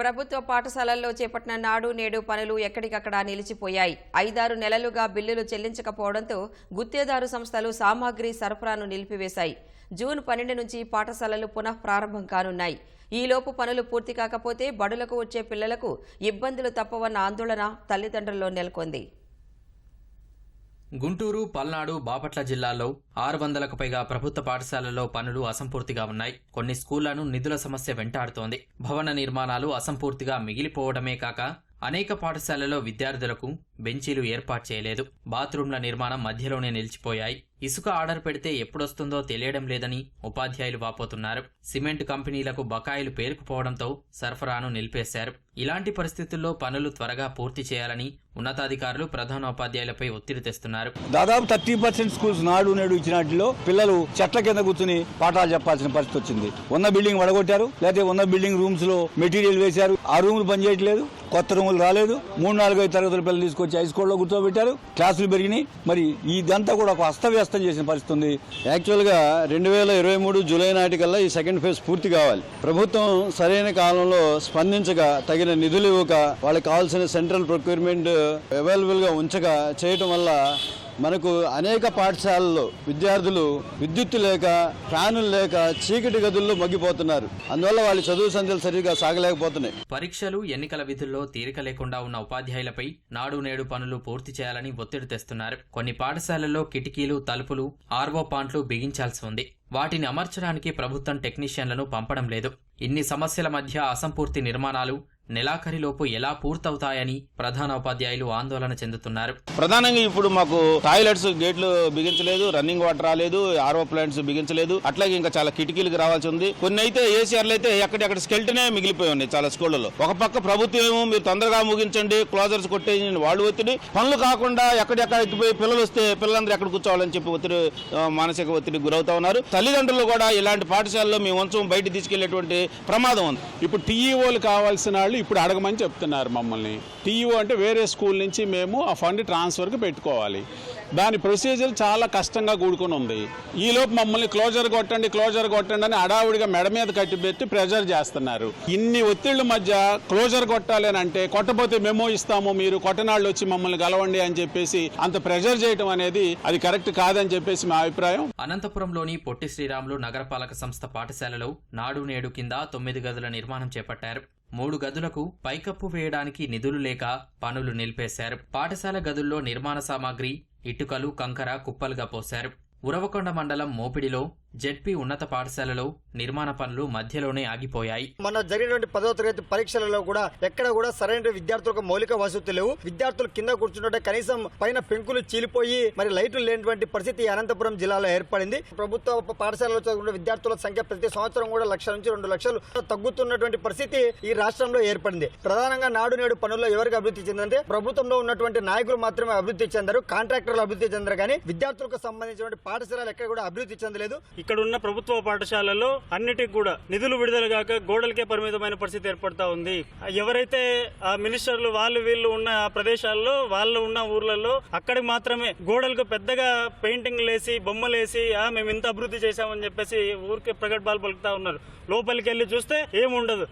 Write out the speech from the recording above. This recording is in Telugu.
ప్రభుత్వ పాఠశాలల్లో చేపట్టిన నాడు నేడు పనులు ఎక్కడికక్కడ నిలిచిపోయాయి. ఐదారు నెలలుగా బిల్లులు చెల్లించకపోవడంతో గుత్తేదారు సంస్థలు సామాగ్రి సరఫరాను నిలిపివేశాయి. జూన్ పన్నెండు నుంచి పాఠశాలలు పునః ప్రారంభం కానున్నాయి. ఈలోపు పనులు పూర్తి కాకపోతే బడులకు వచ్చే పిల్లలకు ఇబ్బందులు తప్పవన్న ఆందోళన తల్లిదండ్రుల్లో నెలకొంది. గుంటూరు పల్నాడు బాపట్ల జిల్లాల్లో ఆరు వందలకు పైగా ప్రభుత్వ పాఠశాలల్లో పనులు అసంపూర్తిగా ఉన్నాయి. కొన్ని స్కూళ్ళను నిధుల సమస్య వెంటాడుతోంది. భవన నిర్మాణాలు అసంపూర్తిగా మిగిలిపోవడమే కాక అనేక పాఠశాలల్లో విద్యార్థులకు బెంచీలు ఏర్పాటు చేయలేదు. బాత్రూంల నిర్మాణం మధ్యలోనే నిలిచిపోయాయి. ఇసుక ఆర్డర్ పెడితే ఎప్పుడొస్తుందో తెలియడం లేదని ఉపాధ్యాయులు వాపోతున్నారు. సిమెంట్ కంపెనీలకు బకాయిలు పేరుకుపోవడంతో సరఫరాను నిలిపేశారు. ఇలాంటి పరిస్థితుల్లో పనులు త్వరగా పూర్తి చేయాలని ఉన్నతాధికారులు ప్రధానోపాధ్యాయులపై ఒత్తిడి తెస్తున్నారు. దాదాపు థర్టీ పర్సెంట్ స్కూల్స్ నాడు నేడు ఇచ్చినట్లో పిల్లలు చెట్ల కింద కూర్చుని పాఠాలు చెప్పాల్సిన పరిస్థితి వచ్చింది. ఉన్న బిల్డింగ్ వడగొట్టారు లేకపోతే ఉన్న బిల్డింగ్ రూమ్స్లో మెటీరియల్ వేశారు. ఆ రూములు పనిచేయట్లేదు కొత్త రూములు రాలేదు. మూడు నాలుగైదు తరగతుల పిల్లలు తీసుకొచ్చి హై స్కూల్లో కూర్చోబెట్టారు క్లాసులు పెరిగినాయి. మరి ఇదంతా కూడా ఒక అస్తవ్యస్తం చేసిన పరిస్థితి ఉంది. యాక్చువల్గా రెండు వేల ఇరవై మూడు జూలై నాటికల్లా ఈ సెకండ్ ఫేజ్ పూర్తి కావాలి. ప్రభుత్వం సరైన కాలంలో స్పందించక తగిన నిధులు ఇవ్వక వాళ్ళకి కావాల్సిన సెంట్రల్ ప్రొక్యూర్మెంట్ అవైలబుల్గా ఉంచగా ఉంచక చేయటం వల్ల మనకు అనేక పాఠశాలల్లో విద్యార్థులు విద్యుత్తు లేక ఫ్యానులు లేక చీకటి గదుల్లో మగ్గిపోతున్నారు. అందువల్ల వాళ్ళ చదువు సంధ్యలు సరిగా సాగలేకపోతున్నాయి. పరీక్షలు ఎన్నికల విధుల్లో తీరిక లేకుండా ఉన్న ఉపాధ్యాయులపై నాడు నేడు పనులు పూర్తి చేయాలని ఒత్తిడి తెస్తున్నారు. కొన్ని పాఠశాలల్లో కిటికీలు తలుపులు ఆర్వో పాంట్లు బిగించాల్సి ఉంది. వాటిని అమర్చడానికి ప్రభుత్వం టెక్నీషియన్లను పంపడం లేదు. ఇన్ని సమస్యల మధ్య అసంపూర్తి నిర్మాణాలు నెలాఖరిలోపు ఎలా పూర్తవుతాయని ప్రధానోపాధ్యాయులు ఆందోళన చెందుతున్నారు. ప్రధానంగా ఇప్పుడు మాకు టాయిలెట్స్ గేట్లు బిగించలేదు రన్నింగ్ వాటర్ రాలేదు ఆర్ఓ ప్లాంట్స్ బిగించలేదు అట్లాగే ఇంకా చాలా కిటికీలకు రావాల్సి ఉంది. కొన్ని అయితే ఏసీఆర్లు అయితే ఎక్కడెక్కడ స్కెల్టనే మిగిలిపోయి ఉన్నాయి చాలా స్కూళ్ళలో. ఒక పక్క ప్రభుత్వం ఏమో మీరు తొందరగా ముగించండి క్లోజర్స్ కొట్టేయండి వాళ్ళు ఒత్తిడి. పనులు కాకుండా ఎక్కడెక్కడ ఎక్కిపోయి పిల్లలు వస్తే పిల్లలందరూ ఎక్కడ కూర్చోవాలని చెప్పి ఒత్తిడి మానసిక ఒత్తిడి గురవుతా ఉన్నారు. తల్లిదండ్రులు కూడా ఇలాంటి పాఠశాలలో మేము వంచం బయట తీసుకెళ్ళేటువంటి ప్రమాదం ఉంది. ఇప్పుడు టీఈఓలు కావాల్సిన వాళ్ళు ఇప్పుడు అడగమని చెప్తున్నారు మమ్మల్ని. టీఈఓ అంటే వేరే స్కూల్ నుంచి మేము ఆ ఫండ్ ట్రాన్స్ఫర్కి పెట్టుకోవాలి. దాని ప్రొసీజర్ చాలా కష్టంగా కూడుకొని ఉంది. ఈలోపు మమ్మల్ని క్లోజర్ కొట్టండి క్లోజర్ కొట్టండి అని అడావుడిగా మెడ మీద కట్టిపెట్టి ప్రెజర్ చేస్తున్నారు. ఇన్ని ఒత్తిళ్ళ మధ్య క్లోజర్ కొట్టాలి అని అంటే కొట్టపోతే మెమో ఇస్తాము మీరు కొట్టనాళ్ళు వచ్చి మమ్మల్ని గలవండి అని చెప్పేసి అంత ప్రెజర్ చేయడం అనేది అది కరెక్ట్ కాదని చెప్పేసి మా అభిప్రాయం. అనంతపురంలోని పొట్టి శ్రీరాములు నగరపాలక సంస్థ పాఠశాలలో నాడు నేడు కింద తొమ్మిది గదుల నిర్మాణం చేపట్టారు. మూడు గదులకు పైకప్పు వేయడానికి నిధులు లేక పనులు నిలిపేశారు. పాఠశాల గదుల్లో నిర్మాణ సామాగ్రి ఇటుకలు కంకర కుప్పలుగా పోశారు. ఉరవకొండ మండలం మోపిడిలో జెడ్పీ ఉన్నత పాఠశాలలో నిర్మాణ పనులు మధ్యలోనే ఆగిపోయాయి. మన జరిగినటువంటి పదవ తరగతి పరీక్షలలో కూడా ఎక్కడ కూడా సరైన విద్యార్థులకు మౌలిక వసతులు లేవు. విద్యార్థులు కింద కూర్చుంటే కనీసం పైన పెంకులు చీలిపోయి మరి లైట్లు లేనటువంటి పరిస్థితి అనంతపురం జిల్లాలో ఏర్పడింది. ప్రభుత్వ పాఠశాలలో చదువుకునే విద్యార్థుల సంఖ్య ప్రతి సంవత్సరం కూడా లక్ష నుంచి రెండు లక్షలు తగ్గుతున్నటువంటి పరిస్థితి ఈ రాష్ట్రంలో ఏర్పడింది. ప్రధానంగా నాడు నేడు పనుల్లో ఎవరికి అభివృద్ధి చెందంటే ప్రభుత్వంలో ఉన్నటువంటి నాయకులు మాత్రమే అభివృద్ధి చెందారు కాంట్రాక్టర్లు అభివృద్ధి చెందారు. కానీ విద్యార్థులకు సంబంధించినటువంటి పాఠశాలలు ఎక్కడ కూడా అభివృద్ధి చెందలేదు. ఇక్కడ ఉన్న ప్రభుత్వ పాఠశాలలో అన్నిటికి కూడా నిధులు విడుదల కాక గోడలకే పరిమితమైన పరిస్థితి ఏర్పడతా ఉంది. ఎవరైతే ఆ మినిస్టర్లు వాళ్ళు వీళ్ళు ఉన్న ఆ ప్రదేశాల్లో వాళ్ళు ఉన్న ఊర్లలో అక్కడికి మాత్రమే గోడలకు పెద్దగా పెయింటింగ్ లేసి బొమ్మలు వేసి ఆ మేము ఇంత అభివృద్ధి చేశామని చెప్పేసి ఊరికే ప్రగడ్బాలు పలుకుతా ఉన్నారు. లోపలికి వెళ్ళి చూస్తే ఏముండదు.